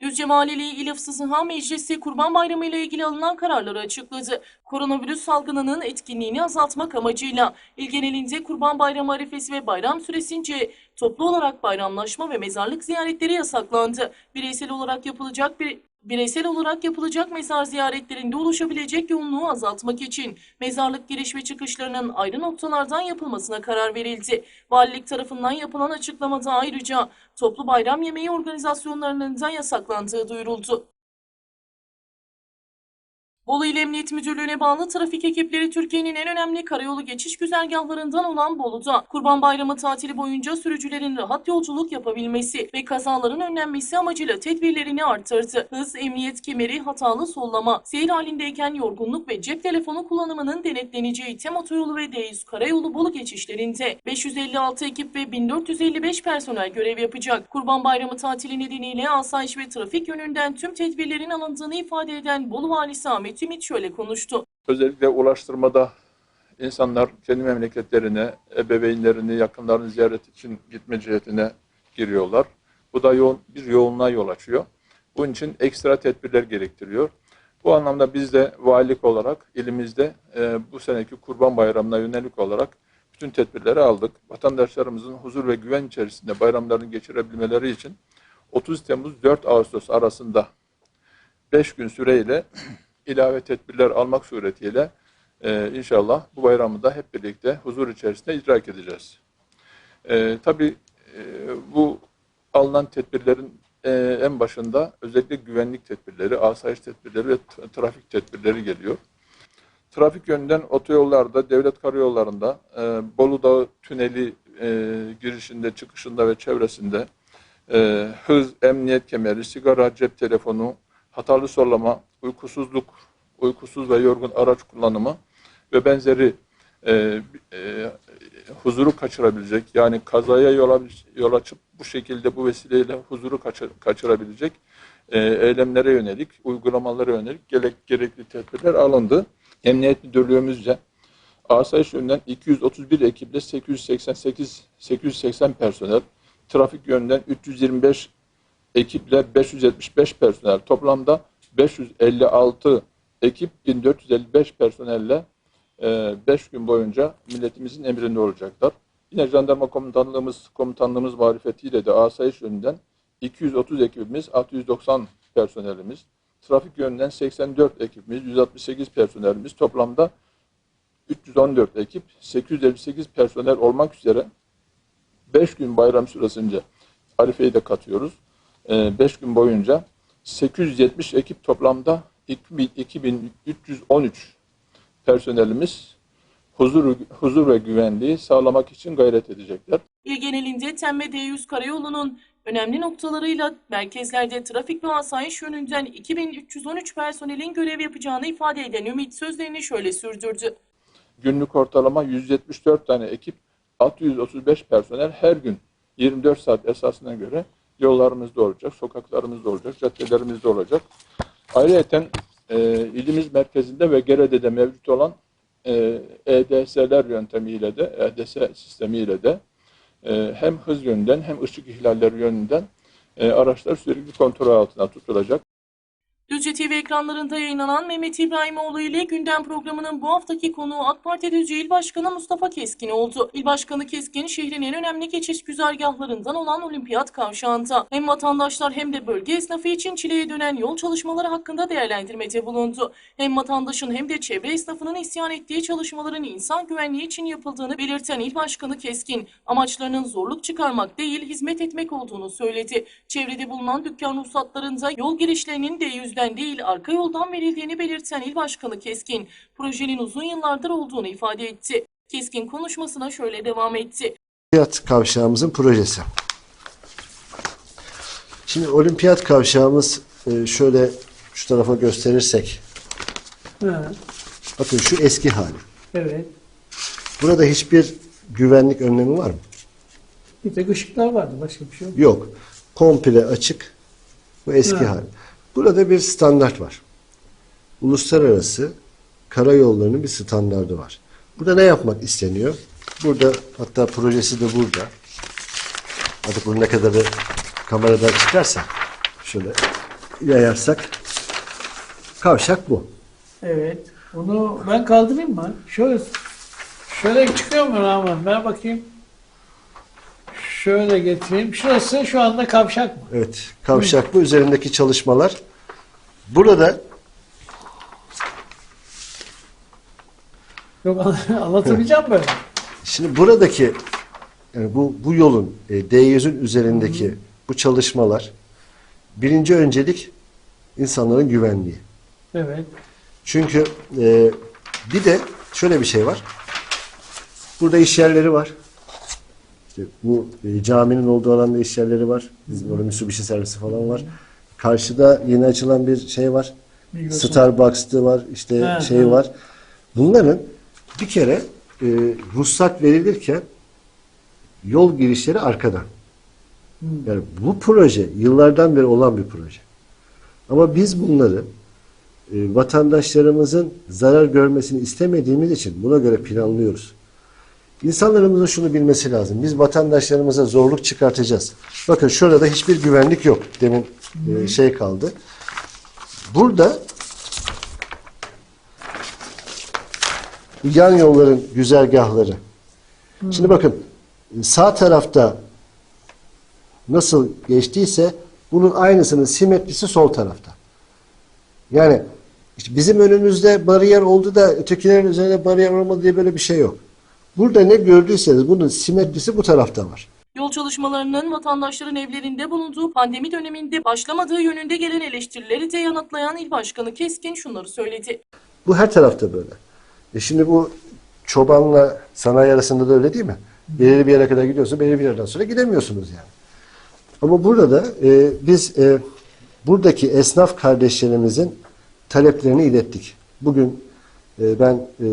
Düzce Valiliği İl Hıfzı Sıha Meclisi Kurban Bayramı ile ilgili alınan kararları açıkladı. Koronavirüs salgınının etkinliğini azaltmak amacıyla il genelinde Kurban Bayramı arifesi ve bayram süresince toplu olarak bayramlaşma ve mezarlık ziyaretleri yasaklandı. Bireysel olarak yapılacak bir Bireysel olarak yapılacak mezar ziyaretlerinde oluşabilecek yoğunluğu azaltmak için mezarlık giriş ve çıkışlarının ayrı noktalardan yapılmasına karar verildi. Valilik tarafından yapılan açıklamada ayrıca toplu bayram yemeği organizasyonlarının da yasaklandığı duyuruldu. Bolu İl Emniyet Müdürlüğü'ne bağlı trafik ekipleri Türkiye'nin en önemli karayolu geçiş güzergahlarından olan Bolu'da Kurban Bayramı tatili boyunca sürücülerin rahat yolculuk yapabilmesi ve kazaların önlenmesi amacıyla tedbirlerini arttırdı. Hız, emniyet kemeri, hatalı sollama, seyir halindeyken yorgunluk ve cep telefonu kullanımının denetleneceği TEM otoyolu ve D100 karayolu Bolu geçişlerinde 556 ekip ve 1455 personel görev yapacak. Kurban Bayramı tatili nedeniyle asayiş ve trafik yönünden tüm tedbirlerin alındığını ifade eden Bolu Valisi Ahmet Ümit şöyle konuştu. Özellikle ulaştırmada insanlar kendi memleketlerine, ebeveynlerini, yakınlarını ziyaret için gitme cihetine giriyorlar. Bu da yoğun, bir yoğunluğa yol açıyor. Bunun için ekstra tedbirler gerektiriyor. Bu anlamda biz de valilik olarak ilimizde e, bu seneki Kurban Bayramı'na yönelik olarak bütün tedbirleri aldık. Vatandaşlarımızın huzur ve güven içerisinde bayramlarını geçirebilmeleri için 30 Temmuz 4 Ağustos arasında 5 gün süreyle ilave tedbirler almak suretiyle e, inşallah bu bayramı da hep birlikte huzur içerisinde idrak edeceğiz. E, tabii e, bu alınan tedbirlerin e, en başında özellikle güvenlik tedbirleri, asayiş tedbirleri ve trafik tedbirleri geliyor. Trafik yönünden otoyollarda, devlet karayollarında, e, Bolu Dağı tüneli e, girişinde, çıkışında ve çevresinde e, hız, emniyet kemeri, sigara, cep telefonu, hatalı sollama, uykusuzluk, uykusuz ve yorgun araç kullanımı ve benzeri e, e, huzuru kaçırabilecek yani kazaya yol, yol açıp bu şekilde bu vesileyle huzuru kaçır, kaçırabilecek e, eylemlere yönelik, uygulamalara yönelik gerek, gerekli tedbirler alındı. Emniyet Müdürlüğümüzce asayiş yönünden 231 ekiple 888 880 personel, trafik yönünden 325 ekiple 575 personel toplamda 556 ekip 1455 personelle 5 gün boyunca milletimizin emrinde olacaklar. Yine jandarma komutanlığımız komutanlığımız marifetiyle de asayiş yönünden 230 ekibimiz, 690 personelimiz, trafik yönünden 84 ekibimiz, 168 personelimiz toplamda 314 ekip, 858 personel olmak üzere 5 gün bayram süresince Arife'yi de katıyoruz. 5 gün boyunca 870 ekip toplamda 2313 personelimiz huzur, huzur ve güvenliği sağlamak için gayret edecekler. İl genelinde TEM ve D100 karayolunun önemli noktalarıyla merkezlerde trafik ve asayiş yönünden 2313 personelin görev yapacağını ifade eden Ümit sözlerini şöyle sürdürdü. Günlük ortalama 174 tane ekip, 635 personel her gün 24 saat esasına göre yollarımızda olacak, sokaklarımızda olacak, caddelerimizde olacak. Ayrıca e, ilimiz merkezinde ve Gerede'de mevcut olan e, EDS'ler yöntemiyle de, EDS sistemiyle de e, hem hız yönünden hem ışık ihlalleri yönünden e, araçlar sürekli kontrol altına tutulacak. Düzce TV ekranlarında yayınlanan Mehmet İbrahimoğlu ile gündem programının bu haftaki konuğu AK Parti Düzce İl Başkanı Mustafa Keskin oldu. İl Başkanı Keskin şehrin en önemli geçiş güzergahlarından olan Olimpiyat Kavşağı'nda hem vatandaşlar hem de bölge esnafı için Çile'ye dönen yol çalışmaları hakkında değerlendirmede bulundu. Hem vatandaşın hem de çevre esnafının isyan ettiği çalışmaların insan güvenliği için yapıldığını belirten İl Başkanı Keskin, amaçlarının zorluk çıkarmak değil hizmet etmek olduğunu söyledi. Çevrede bulunan dükkan ruhsatlarında yol girişlerinin D100'den değil arka yoldan verildiğini belirten İl Başkanı Keskin, projenin uzun yıllardır olduğunu ifade etti. Keskin konuşmasına şöyle devam etti. Olimpiyat kavşağımızın projesi. Şimdi olimpiyat kavşağımız e, şöyle şu tarafa gösterirsek. Ha, Bakın şu eski hali. evet. Burada hiçbir güvenlik önlemi var mı? Bir tek ışıklar vardı. Başka bir şey yok. Yok. Komple açık. Bu eski Evet. hali. Burada bir standart var. Uluslararası karayollarının bir standardı var. Burada ne yapmak isteniyor? Burada hatta projesi de burada. Artık bunu ne kadarı kameradan çıkarsa şöyle yayarsak kavşak bu. Evet. Bunu ben kaldırayım mı? Şöyle şöyle çıkıyor mu Rahman? Ben bakayım. Şöyle getireyim. Şurası şu anda kavşak mı? Evet, kavşak bu. Üzerindeki çalışmalar. Burada Yok anlatabileceğim böyle. Şimdi buradaki yani bu bu yolun e, D100'ün üzerindeki bu çalışmalar birinci öncelik insanların güvenliği. Evet. Çünkü e, bir de şöyle bir şey var. Burada iş yerleri var. İşte bu e, caminin olduğu alanda iş yerleri var. Bizim orada Mitsubishi servisi falan var. Karşıda yeni açılan bir şey var. Migros'un- Starbucks'tı var. işte Ha, şey ha. var. Bunların bir kere e, ruhsat verilirken yol girişleri arkadan. Yani bu proje yıllardan beri olan bir proje. Ama biz bunları e, vatandaşlarımızın zarar görmesini istemediğimiz için buna göre planlıyoruz. İnsanlarımızın şunu bilmesi lazım. Biz vatandaşlarımıza zorluk çıkartacağız. Bakın şurada hiçbir güvenlik yok. Demin e, şey kaldı. Burada yan yolların güzergahları. Şimdi bakın sağ tarafta nasıl geçtiyse bunun aynısının simetrisi sol tarafta. Yani işte bizim önümüzde bariyer oldu da ötekilerin üzerinde bariyer olmadı diye böyle bir şey yok. Burada ne gördüyseniz bunun simetrisi bu tarafta var. Yol çalışmalarının vatandaşların evlerinde bulunduğu pandemi döneminde başlamadığı yönünde gelen eleştirileri de yanıtlayan İl Başkanı Keskin şunları söyledi. Bu her tarafta böyle. E şimdi bu çobanla sanayi arasında da öyle değil mi? Belirli bir yere kadar gidiyorsun, belirli bir yerden sonra gidemiyorsunuz yani. Ama burada da e, biz e, buradaki esnaf kardeşlerimizin taleplerini ilettik. Bugün e, ben e,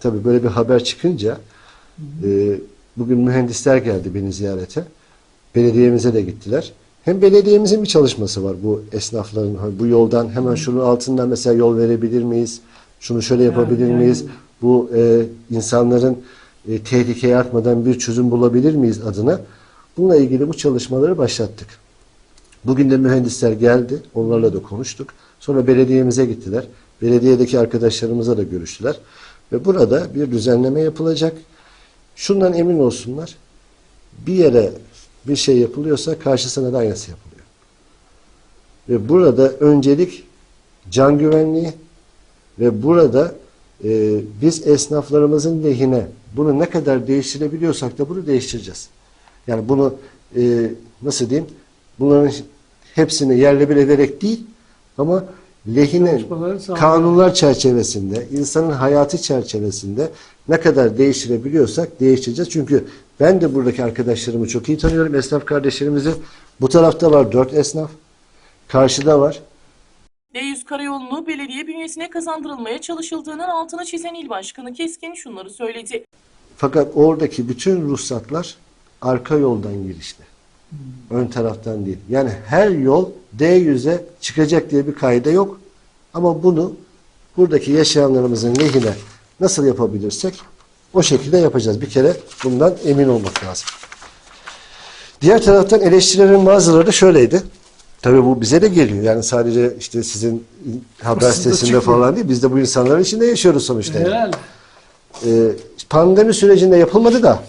tabii böyle bir haber çıkınca e, bugün mühendisler geldi beni ziyarete. Belediyemize de gittiler. Hem belediyemizin bir çalışması var bu esnafların bu yoldan hemen şunun altından mesela yol verebilir miyiz? Şunu şöyle yapabilir yani. miyiz? Bu e, insanların e, tehlikeye atmadan bir çözüm bulabilir miyiz adına? Bununla ilgili bu çalışmaları başlattık. Bugün de mühendisler geldi. Onlarla da konuştuk. Sonra belediyemize gittiler. Belediyedeki arkadaşlarımızla da görüştüler. Ve burada bir düzenleme yapılacak. Şundan emin olsunlar. Bir yere bir şey yapılıyorsa karşısına da aynısı yapılıyor. Ve burada öncelik can güvenliği ve burada e, biz esnaflarımızın lehine bunu ne kadar değiştirebiliyorsak da bunu değiştireceğiz. Yani bunu e, nasıl diyeyim? Bunların hepsini yerle bir ederek değil ama lehine kanunlar çerçevesinde, insanın hayatı çerçevesinde ne kadar değiştirebiliyorsak değiştireceğiz. Çünkü ben de buradaki arkadaşlarımı çok iyi tanıyorum. Esnaf kardeşlerimizi. Bu tarafta var dört esnaf. Karşıda var. D100 karayolunu belediye bünyesine kazandırılmaya çalışıldığının altını çizen İl Başkanı Keskin şunları söyledi. Fakat oradaki bütün ruhsatlar arka yoldan girişli. Ön taraftan değil. Yani her yol D100'e çıkacak diye bir kaide yok. Ama bunu buradaki yaşayanlarımızın lehine nasıl yapabilirsek o şekilde yapacağız. Bir kere bundan emin olmak lazım. Diğer taraftan eleştirilerin bazıları da şöyleydi. Tabii bu bize de geliyor. Yani sadece işte sizin haber sitesinde falan değil. Biz de bu insanların içinde yaşıyoruz sonuçta. Herhalde. Ee, pandemi sürecinde yapılmadı da.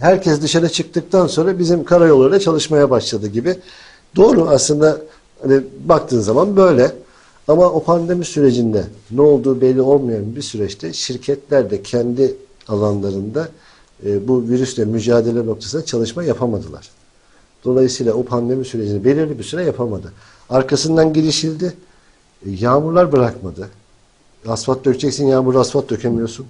Herkes dışarı çıktıktan sonra bizim karayollarıyla çalışmaya başladı gibi. Doğru aslında hani baktığın zaman böyle. Ama o pandemi sürecinde ne olduğu belli olmayan bir süreçte şirketler de kendi alanlarında e, bu virüsle mücadele noktasında çalışma yapamadılar. Dolayısıyla o pandemi sürecini belirli bir süre yapamadı. Arkasından girişildi. E, yağmurlar bırakmadı. Asfalt dökeceksin, yağmur asfalt dökemiyorsun.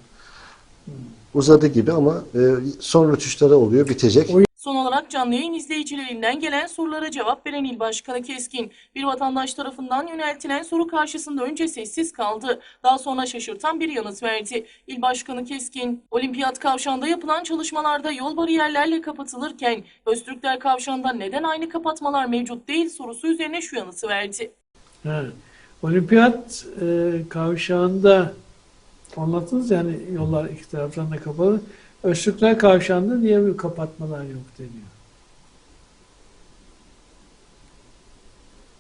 Uzadı gibi ama e, son rötuşları oluyor, bitecek. Son olarak canlı yayın izleyicilerinden gelen sorulara cevap veren İl Başkanı Keskin, bir vatandaş tarafından yöneltilen soru karşısında önce sessiz kaldı. Daha sonra şaşırtan bir yanıt verdi. İl Başkanı Keskin, Olimpiyat Kavşağı'nda yapılan çalışmalarda yol bariyerlerle kapatılırken Öztürkler Kavşağı'nda neden aynı kapatmalar mevcut değil sorusu üzerine şu yanıtı verdi. Ha. Olimpiyat e, kavşağında anlattınız yani yollar iki taraftan da kapalı. Öztürkler kavşağında diye bir kapatmalar yok deniyor.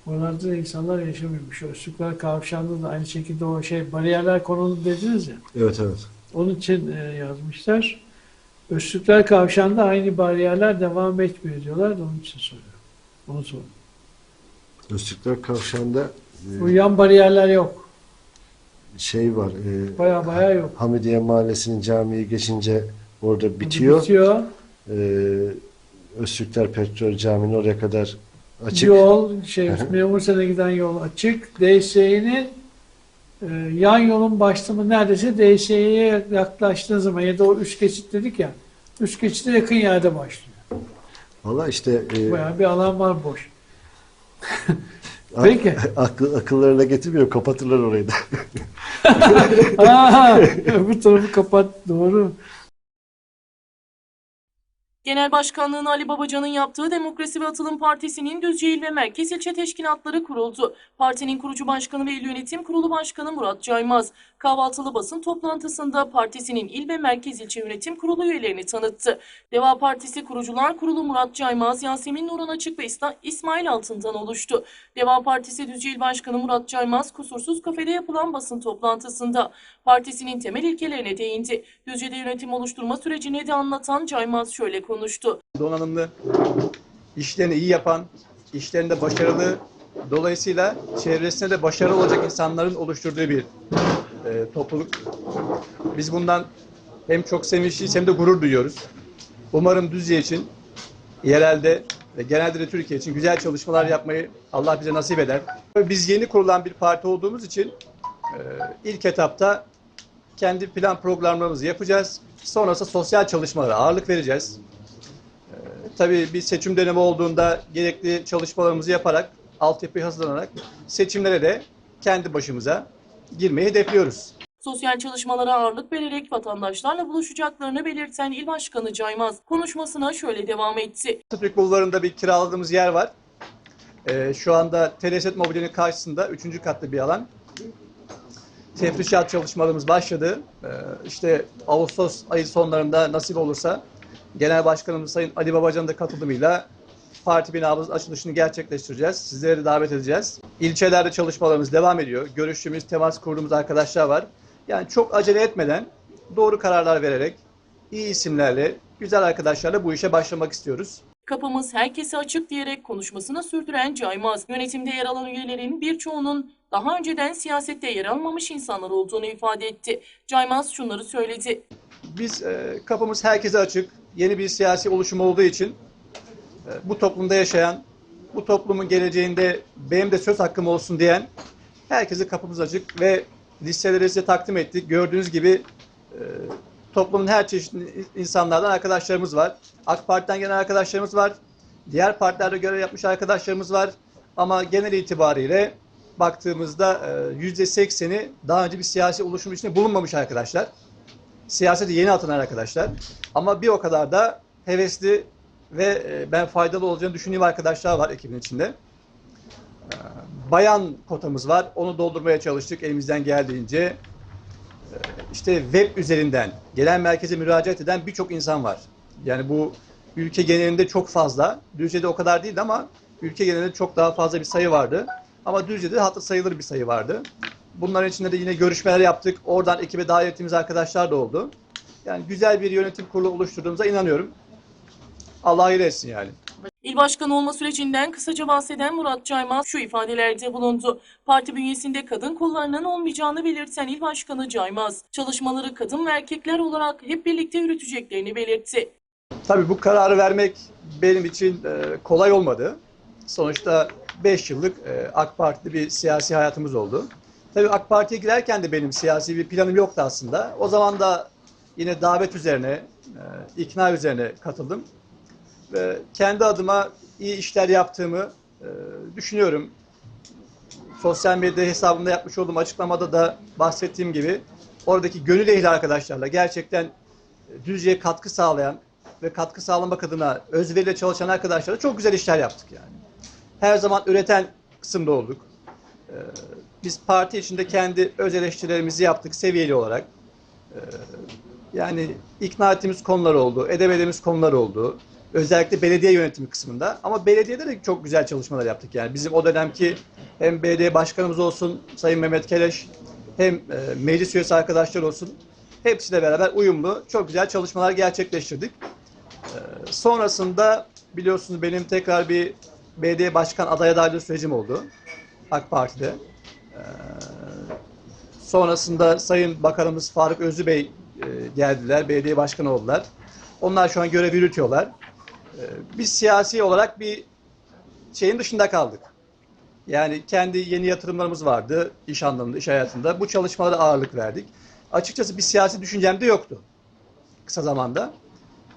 Oralarda da insanlar yaşamıyormuş. Öztürkler kavşağında da aynı şekilde o şey bariyerler konuldu dediniz ya. Evet evet. Onun için e, yazmışlar. Öztürkler kavşağında aynı bariyerler devam etmiyor diyorlar da onun için soruyorum. Onu sor. Öztürkler Kavşağı'nda e, Bu yan bariyerler yok. Şey var. E, Baya baya yok. Hamidiye Mahallesi'nin camiyi geçince orada bitiyor. Bitiyor. E, Öztürkler Petrol Camii'nin oraya kadar açık. Yol, şey. Memursen'e giden yol açık. DSE'nin e, yan yolun başlığımı neredeyse DSE'ye yaklaştığı zaman ya da o üç geçit dedik ya. Üç geçite yakın yerde başlıyor. Valla işte e, Bayağı bir alan var boş. Peki. akıl, akıllarına getirmiyor. Kapatırlar orayı da. Aa, tarafı kapat. Doğru. Genel Başkanlığını Ali Babacan'ın yaptığı Demokrasi ve Atılım Partisi'nin Düzce İl ve Merkez İlçe Teşkilatları kuruldu. Partinin kurucu başkanı ve il yönetim kurulu başkanı Murat Caymaz, kahvaltılı basın toplantısında partisinin il ve merkez ilçe yönetim kurulu üyelerini tanıttı. Deva Partisi Kurucular Kurulu Murat Caymaz, Yasemin Nurhan Açık ve İsmail Altın'dan oluştu. Deva Partisi Düzce İl Başkanı Murat Caymaz, kusursuz kafede yapılan basın toplantısında partisinin temel ilkelerine değindi. Düzce'de yönetim oluşturma sürecini de anlatan Caymaz şöyle konuştu. donanımlı, işlerini iyi yapan, işlerinde başarılı, dolayısıyla çevresinde de başarılı olacak insanların oluşturduğu bir e, topluluk. Biz bundan hem çok sevinçliyiz hem de gurur duyuyoruz. Umarım Düzce için, yerelde ve genelde de Türkiye için güzel çalışmalar yapmayı Allah bize nasip eder. Biz yeni kurulan bir parti olduğumuz için e, ilk etapta kendi plan programlarımızı yapacağız. Sonrasında sosyal çalışmalara ağırlık vereceğiz. Tabii bir seçim dönemi olduğunda gerekli çalışmalarımızı yaparak, altyapıyı hazırlanarak seçimlere de kendi başımıza girmeyi hedefliyoruz. Sosyal çalışmalara ağırlık vererek vatandaşlarla buluşacaklarını belirten İl Başkanı Caymaz konuşmasına şöyle devam etti. Atatürk Bulvarı'nda bir kiraladığımız yer var. Ee, şu anda Teleset Mobilya'nın karşısında 3. katlı bir alan. Tefrişat çalışmalarımız başladı. Ee, işte Ağustos ayı sonlarında nasip olursa Genel Başkanımız Sayın Ali Babacan'ın da katılımıyla parti binamız açılışını gerçekleştireceğiz. Sizleri davet edeceğiz. İlçelerde çalışmalarımız devam ediyor. Görüştüğümüz, temas kurduğumuz arkadaşlar var. Yani çok acele etmeden doğru kararlar vererek iyi isimlerle, güzel arkadaşlarla bu işe başlamak istiyoruz. Kapımız herkese açık diyerek konuşmasını sürdüren Caymaz, yönetimde yer alan üyelerin birçoğunun daha önceden siyasette yer almamış insanlar olduğunu ifade etti. Caymaz şunları söyledi. Biz e, kapımız herkese açık. Yeni bir siyasi oluşum olduğu için e, bu toplumda yaşayan, bu toplumun geleceğinde benim de söz hakkım olsun diyen herkese kapımız açık ve listeleri size takdim ettik. Gördüğünüz gibi e, toplumun her çeşit insanlardan arkadaşlarımız var. AK Parti'den gelen arkadaşlarımız var. Diğer partilerde görev yapmış arkadaşlarımız var. Ama genel itibariyle baktığımızda e, yüzde sekseni daha önce bir siyasi oluşum içinde bulunmamış arkadaşlar siyasete yeni atılan arkadaşlar. Ama bir o kadar da hevesli ve e, ben faydalı olacağını düşündüğüm arkadaşlar var ekibin içinde. Ee, Bayan kotamız var. Onu doldurmaya çalıştık elimizden geldiğince. Ee, İşte web üzerinden gelen merkeze müracaat eden birçok insan var. Yani bu ülke genelinde çok fazla. Düzce'de o kadar değildi ama ülke genelinde çok daha fazla bir sayı vardı. Ama Düzce'de hatta sayılır bir sayı vardı. Bunların içinde de yine görüşmeler yaptık. Oradan ekibe dahil ettiğimiz arkadaşlar da oldu. Yani güzel bir yönetim kurulu oluşturduğumuza inanıyorum. Allah hayır etsin yani. İl başkanı olma sürecinden kısaca bahseden Murat Caymaz şu ifadelerde bulundu. Parti bünyesinde kadın kollarının olmayacağını belirten İl Başkanı Caymaz, çalışmaları kadın ve erkekler olarak hep birlikte yürüteceklerini belirtti. Tabii bu kararı vermek benim için e, kolay olmadı. Sonuçta 5 yıllık e, AK Parti'li bir siyasi hayatımız oldu. Tabii AK Parti'ye girerken de benim siyasi bir planım yoktu aslında. O zaman da yine davet üzerine, e, ikna üzerine katıldım. Ve kendi adıma iyi işler yaptığımı e, düşünüyorum. Sosyal medya hesabımda yapmış olduğum açıklamada da bahsettiğim gibi oradaki gönül ehli arkadaşlarla gerçekten Düzce'ye katkı sağlayan ve katkı sağlamak adına özveriyle çalışan arkadaşlarla çok güzel işler yaptık yani. Her zaman üreten kısımda olduk. Ee, Biz parti içinde kendi öz eleştirilerimizi yaptık seviyeli olarak. Ee, Yani ikna ettiğimiz konular oldu, edemediğimiz konular oldu. Özellikle belediye yönetimi kısmında. Ama belediyede de çok güzel çalışmalar yaptık yani. Bizim o dönemki hem belediye başkanımız olsun Sayın Mehmet Keleş hem e, meclis üyesi arkadaşlar olsun hepsiyle beraber uyumlu çok güzel çalışmalar gerçekleştirdik. E, sonrasında biliyorsunuz benim tekrar bir belediye başkan aday adaylığı sürecim oldu AK Parti'de. E, sonrasında Sayın Bakanımız Faruk Özlü Bey geldiler, belediye başkanı oldular. Onlar şu an görev yürütüyorlar. E, biz siyasi olarak bir şeyin dışında kaldık. Yani kendi yeni yatırımlarımız vardı iş anlamında, iş hayatında. Bu çalışmalara ağırlık verdik. Açıkçası bir siyasi düşüncem de yoktu kısa zamanda.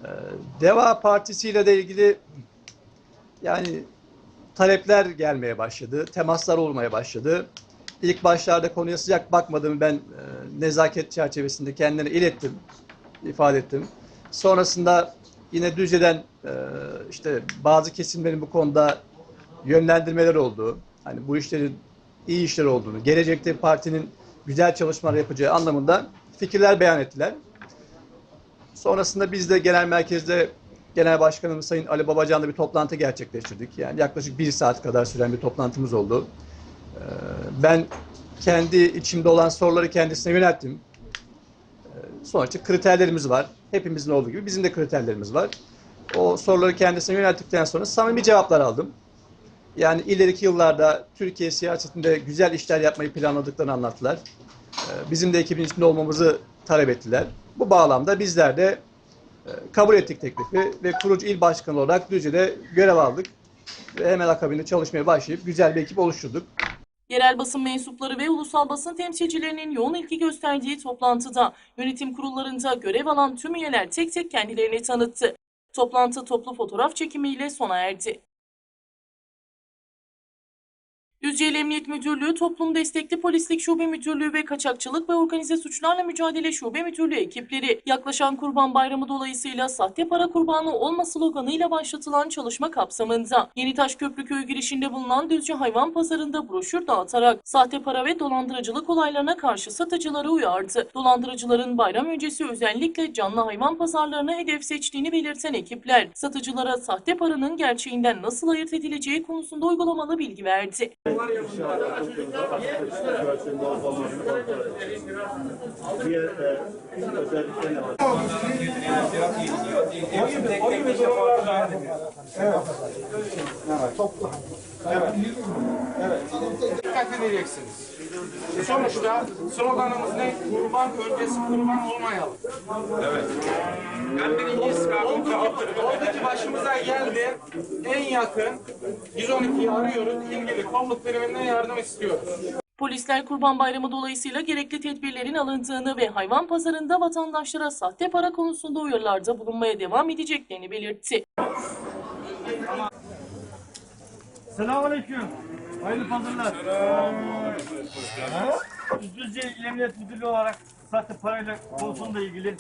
Ee, Deva Partisi ile de ilgili yani talepler gelmeye başladı, temaslar olmaya başladı. İlk başlarda konuya sıcak bakmadığımı ben e, nezaket çerçevesinde kendine ilettim, ifade ettim. Sonrasında yine Düzce'den işte bazı kesimlerin bu konuda yönlendirmeler oldu. Hani bu işlerin iyi işler olduğunu, gelecekte partinin güzel çalışmalar yapacağı anlamında fikirler beyan ettiler. Sonrasında biz de genel merkezde Genel Başkanımız Sayın Ali Babacan'la bir toplantı gerçekleştirdik. Yani yaklaşık bir saat kadar süren bir toplantımız oldu. Ee, Ben kendi içimde olan soruları kendisine yönelttim. Ee, Sonuçta kriterlerimiz var. Hepimizin olduğu gibi bizim de kriterlerimiz var. O soruları kendisine yönelttikten sonra samimi cevaplar aldım. Yani ileriki yıllarda Türkiye siyasetinde güzel işler yapmayı planladıklarını anlattılar. Ee, Bizim de ekibin içinde olmamızı talep ettiler. Bu bağlamda bizler de e, kabul ettik teklifi ve kurucu il başkanı olarak Düzce'de görev aldık. Ve hemen akabinde çalışmaya başlayıp güzel bir ekip oluşturduk. Yerel basın mensupları ve ulusal basın temsilcilerinin yoğun ilgi gösterdiği toplantıda yönetim kurullarında görev alan tüm üyeler tek tek kendilerini tanıttı. Toplantı toplu fotoğraf çekimiyle sona erdi. Düzce İl Emniyet Müdürlüğü, Toplum Destekli Polislik Şube Müdürlüğü ve Kaçakçılık ve Organize Suçlarla Mücadele Şube Müdürlüğü ekipleri yaklaşan Kurban Bayramı dolayısıyla sahte para kurbanı olma sloganıyla başlatılan çalışma kapsamında Yenitaş Köprüköy girişinde bulunan Düzce Hayvan Pazarı'nda broşür dağıtarak sahte para ve dolandırıcılık olaylarına karşı satıcıları uyardı. Dolandırıcıların bayram öncesi özellikle canlı hayvan pazarlarına hedef seçtiğini belirten ekipler satıcılara sahte paranın gerçeğinden nasıl ayırt edileceği konusunda uygulamalı bilgi verdi. Dikkat edeceksiniz. Sonuçta sloganımız ne? Kurban öncesi kurban olmayalım. Evet. Ben birinci istikamım Oradaki başımıza geldi. En yakın 112'yi arıyoruz. İlgili kolluk biriminden yardım istiyoruz. Polisler Kurban Bayramı dolayısıyla gerekli tedbirlerin alındığını ve hayvan pazarında vatandaşlara sahte para konusunda uyarılarda bulunmaya devam edeceklerini belirtti. Selamünaleyküm. Hayırlı pazarlar. Düzce İl Emniyet Müdürlüğü olarak sahte parayla konusunda ilgili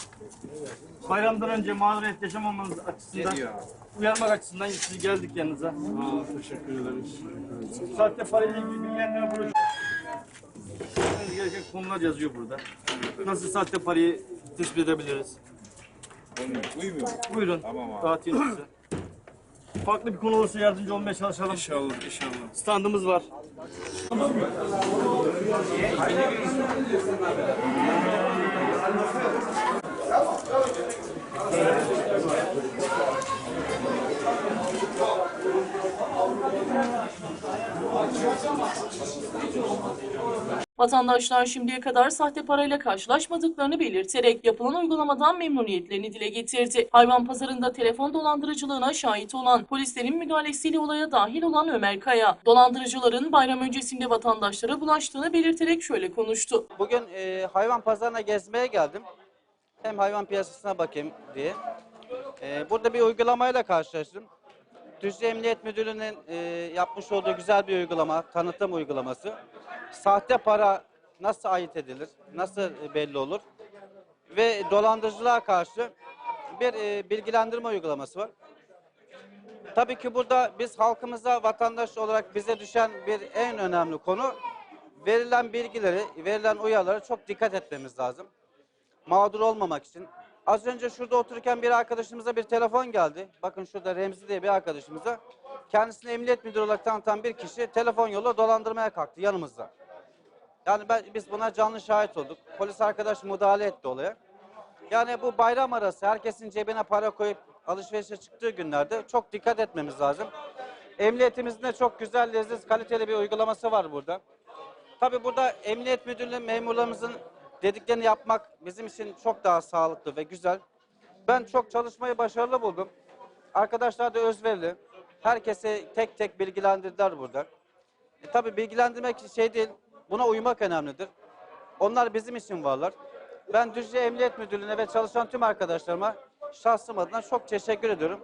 bayramdan önce mağduriyet yaşamamanız açısından uyarmak açısından siz geldik yanınıza. teşekkür ederiz. Sahte parayla ilgili bilgilendirme projesi gereken konular yazıyor burada. Nasıl sahte parayı tespit edebiliriz? Uymuyor. Buyurun. Tamam abi. Dağıtayım size. Farklı bir konu olursa yardımcı olmaya çalışalım. İnşallah, inşallah. Standımız var. Vatandaşlar şimdiye kadar sahte parayla karşılaşmadıklarını belirterek yapılan uygulamadan memnuniyetlerini dile getirdi. Hayvan pazarında telefon dolandırıcılığına şahit olan polislerin müdahalesiyle olaya dahil olan Ömer Kaya, dolandırıcıların bayram öncesinde vatandaşlara bulaştığını belirterek şöyle konuştu. Bugün e, hayvan pazarına gezmeye geldim. Hem hayvan piyasasına bakayım diye. E, burada bir uygulamayla karşılaştım. Düzce Emniyet Müdürlüğü'nün e, yapmış olduğu güzel bir uygulama, tanıtım uygulaması. Sahte para nasıl ayırt edilir, nasıl belli olur ve dolandırıcılığa karşı bir e, bilgilendirme uygulaması var. Tabii ki burada biz halkımıza, vatandaş olarak bize düşen bir en önemli konu verilen bilgileri, verilen uyarılara çok dikkat etmemiz lazım. Mağdur olmamak için, Az önce şurada otururken bir arkadaşımıza bir telefon geldi. Bakın şurada Remzi diye bir arkadaşımıza. Kendisini emniyet müdürü olarak tanıtan bir kişi telefon yolu dolandırmaya kalktı yanımızda. Yani ben, biz buna canlı şahit olduk. Polis arkadaş müdahale etti olaya. Yani bu bayram arası herkesin cebine para koyup alışverişe çıktığı günlerde çok dikkat etmemiz lazım. Emniyetimizin de çok güzel, leziz, kaliteli bir uygulaması var burada. Tabii burada emniyet müdürlüğü memurlarımızın dediklerini yapmak bizim için çok daha sağlıklı ve güzel. Ben çok çalışmayı başarılı buldum. Arkadaşlar da özverili. Herkese tek tek bilgilendirdiler burada. E, tabii bilgilendirmek şey değil, buna uymak önemlidir. Onlar bizim için varlar. Ben Düzce Emniyet Müdürlüğü'ne ve çalışan tüm arkadaşlarıma şahsım adına çok teşekkür ediyorum.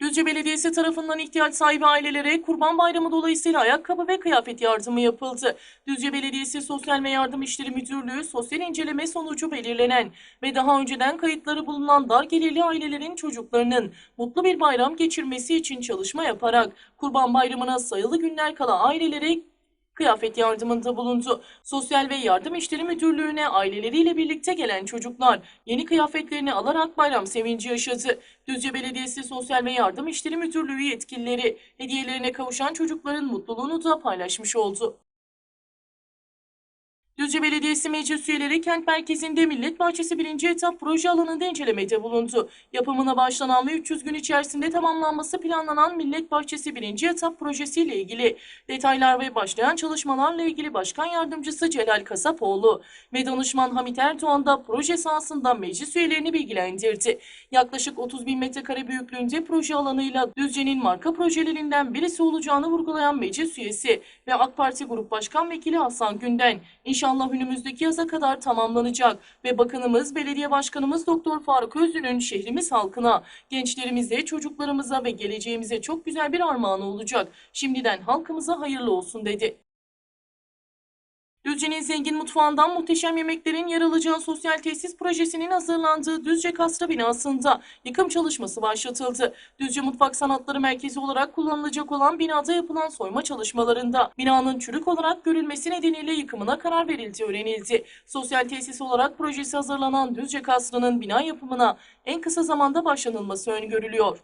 Düzce Belediyesi tarafından ihtiyaç sahibi ailelere Kurban Bayramı dolayısıyla ayakkabı ve kıyafet yardımı yapıldı. Düzce Belediyesi Sosyal ve Yardım İşleri Müdürlüğü sosyal inceleme sonucu belirlenen ve daha önceden kayıtları bulunan dar gelirli ailelerin çocuklarının mutlu bir bayram geçirmesi için çalışma yaparak Kurban Bayramı'na sayılı günler kala ailelere kıyafet yardımında bulundu. Sosyal ve Yardım İşleri Müdürlüğü'ne aileleriyle birlikte gelen çocuklar yeni kıyafetlerini alarak bayram sevinci yaşadı. Düzce Belediyesi Sosyal ve Yardım İşleri Müdürlüğü yetkilileri hediyelerine kavuşan çocukların mutluluğunu da paylaşmış oldu. Düzce Belediyesi meclis üyeleri kent merkezinde Millet Bahçesi 1. etap proje alanında incelemede bulundu. Yapımına başlanan ve 300 gün içerisinde tamamlanması planlanan Millet Bahçesi 1. etap projesiyle ilgili detaylar ve başlayan çalışmalarla ilgili Başkan Yardımcısı Celal Kasapoğlu ve danışman Hamit Erdoğan da proje sahasında meclis üyelerini bilgilendirdi. Yaklaşık 30 bin metrekare büyüklüğünde proje alanıyla Düzce'nin marka projelerinden birisi olacağını vurgulayan meclis üyesi ve AK Parti Grup Başkan Vekili Hasan Günden, İnşallah önümüzdeki yaza kadar tamamlanacak ve Bakanımız, Belediye Başkanımız Doktor Faruk Özlü'nün şehrimiz halkına, gençlerimize, çocuklarımıza ve geleceğimize çok güzel bir armağanı olacak. Şimdiden halkımıza hayırlı olsun dedi. Düzce'nin zengin mutfağından muhteşem yemeklerin yer alacağı sosyal tesis projesinin hazırlandığı Düzce Kasra binasında yıkım çalışması başlatıldı. Düzce Mutfak Sanatları Merkezi olarak kullanılacak olan binada yapılan soyma çalışmalarında binanın çürük olarak görülmesi nedeniyle yıkımına karar verildiği öğrenildi. Sosyal tesis olarak projesi hazırlanan Düzce Kasrı'nın bina yapımına en kısa zamanda başlanılması öngörülüyor.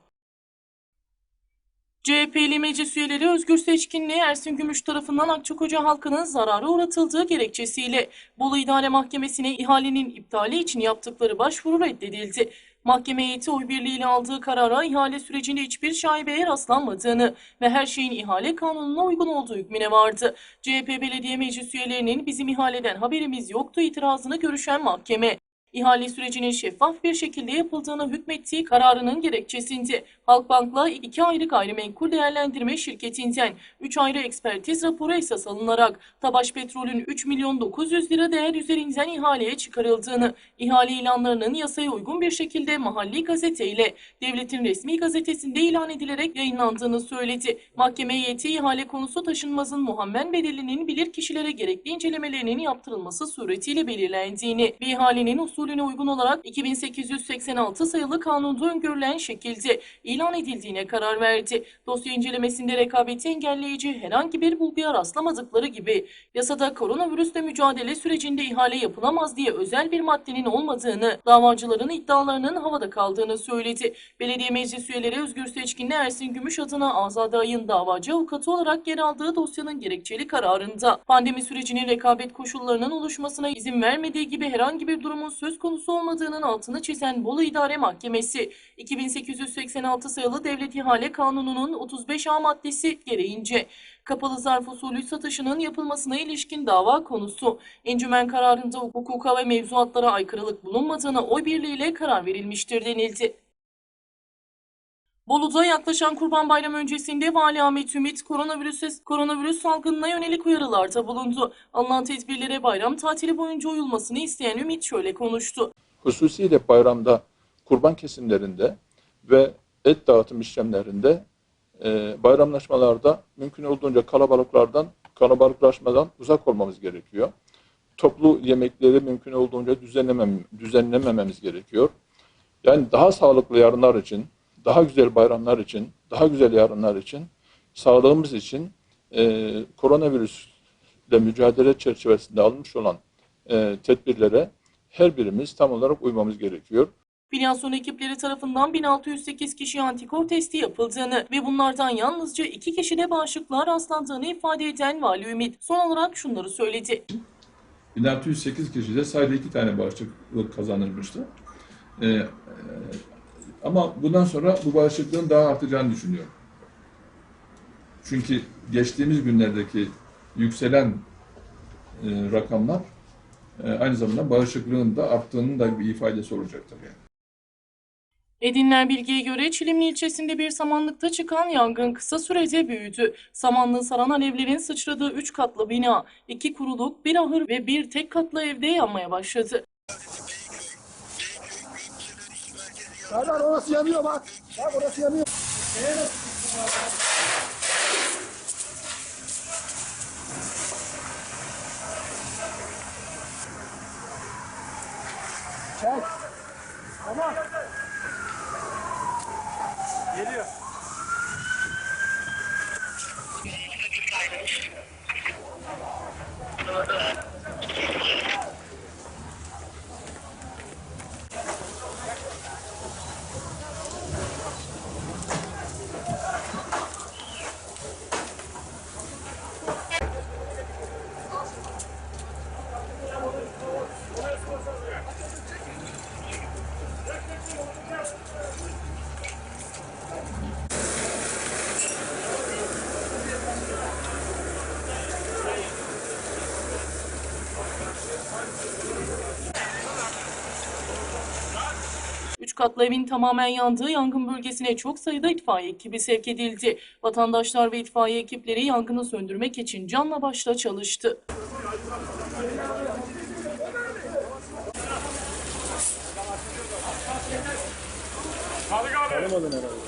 CHP'li meclis üyeleri Özgür Seçkin'le Ersin Gümüş tarafından Akçakoca halkının zarara uğratıldığı gerekçesiyle Bolu İdare Mahkemesi'ne ihalenin iptali için yaptıkları başvuru reddedildi. Mahkeme heyeti oy birliğiyle aldığı karara ihale sürecinde hiçbir şaibeye rastlanmadığını ve her şeyin ihale kanununa uygun olduğu hükmüne vardı. CHP belediye meclis üyelerinin bizim ihaleden haberimiz yoktu itirazını görüşen mahkeme, İhale sürecinin şeffaf bir şekilde yapıldığını hükmettiği kararının gerekçesinde Halkbank'la iki ayrı gayrimenkul değerlendirme şirketinden 3 ayrı ekspertiz raporu esas alınarak Tabaş Petrol'ün 3 milyon 900 lira değer üzerinden ihaleye çıkarıldığını, ihale ilanlarının yasaya uygun bir şekilde mahalli gazete ile devletin resmi gazetesinde ilan edilerek yayınlandığını söyledi. Mahkeme heyeti ihale konusu taşınmazın muhammen bedelinin bilir kişilere gerekli incelemelerinin yaptırılması suretiyle belirlendiğini ve ihalenin usulüne uygun olarak 2886 sayılı kanunda öngörülen şekilde ilan edildiğine karar verdi. Dosya incelemesinde rekabeti engelleyici herhangi bir bulguya rastlamadıkları gibi yasada koronavirüsle mücadele sürecinde ihale yapılamaz diye özel bir maddenin olmadığını, davacıların iddialarının havada kaldığını söyledi. Belediye meclis üyeleri Özgür Seçkin'le Ersin Gümüş adına Azade Ay'ın davacı avukatı olarak yer aldığı dosyanın gerekçeli kararında pandemi sürecinin rekabet koşullarının oluşmasına izin vermediği gibi herhangi bir durumun söz konusu olmadığının altını çizen Bolu İdare Mahkemesi 2886 sayılı Devlet İhale Kanunu'nun 35A maddesi gereğince kapalı zarf usulü satışının yapılmasına ilişkin dava konusu encümen kararında hukuka ve mevzuatlara aykırılık bulunmadığına oy birliğiyle karar verilmiştir denildi. Bolu'da yaklaşan Kurban Bayramı öncesinde Vali Ahmet Ümit koronavirüs, koronavirüs salgınına yönelik uyarılarda bulundu. Alınan tedbirlere bayram tatili boyunca uyulmasını isteyen Ümit şöyle konuştu. Hususiyle bayramda kurban kesimlerinde ve et dağıtım işlemlerinde e, bayramlaşmalarda mümkün olduğunca kalabalıklardan, kalabalıklaşmadan uzak olmamız gerekiyor. Toplu yemekleri mümkün olduğunca düzenlemem, düzenlemememiz gerekiyor. Yani daha sağlıklı yarınlar için, daha güzel bayramlar için, daha güzel yarınlar için, sağlığımız için e, koronavirüsle mücadele çerçevesinde almış olan e, tedbirlere her birimiz tam olarak uymamız gerekiyor. Filyasyon ekipleri tarafından 1608 kişiye antikor testi yapıldığını ve bunlardan yalnızca iki kişide bağışıklığa rastlandığını ifade eden Vali Ümit son olarak şunları söyledi. 1608 kişide sadece iki tane bağışıklık kazanılmıştı. Ee, ama bundan sonra bu bağışıklığın daha artacağını düşünüyorum. Çünkü geçtiğimiz günlerdeki yükselen e, rakamlar e, aynı zamanda bağışıklığın da arttığının da bir ifadesi olacaktır yani. Edinilen bilgiye göre Çilimli ilçesinde bir samanlıkta çıkan yangın kısa sürede büyüdü. Samanlığı saran alevlerin sıçradığı 3 katlı bina, 2 kuruluk, bir ahır ve bir tek katlı evde yanmaya başladı. Serdar orası yanıyor bak. Bak orası yanıyor. Çek. Tamam. Geliyor. Üç katlı evin tamamen yandığı yangın bölgesine çok sayıda itfaiye ekibi sevk edildi. Vatandaşlar ve itfaiye ekipleri yangını söndürmek için canla başla çalıştı. Sadık abi.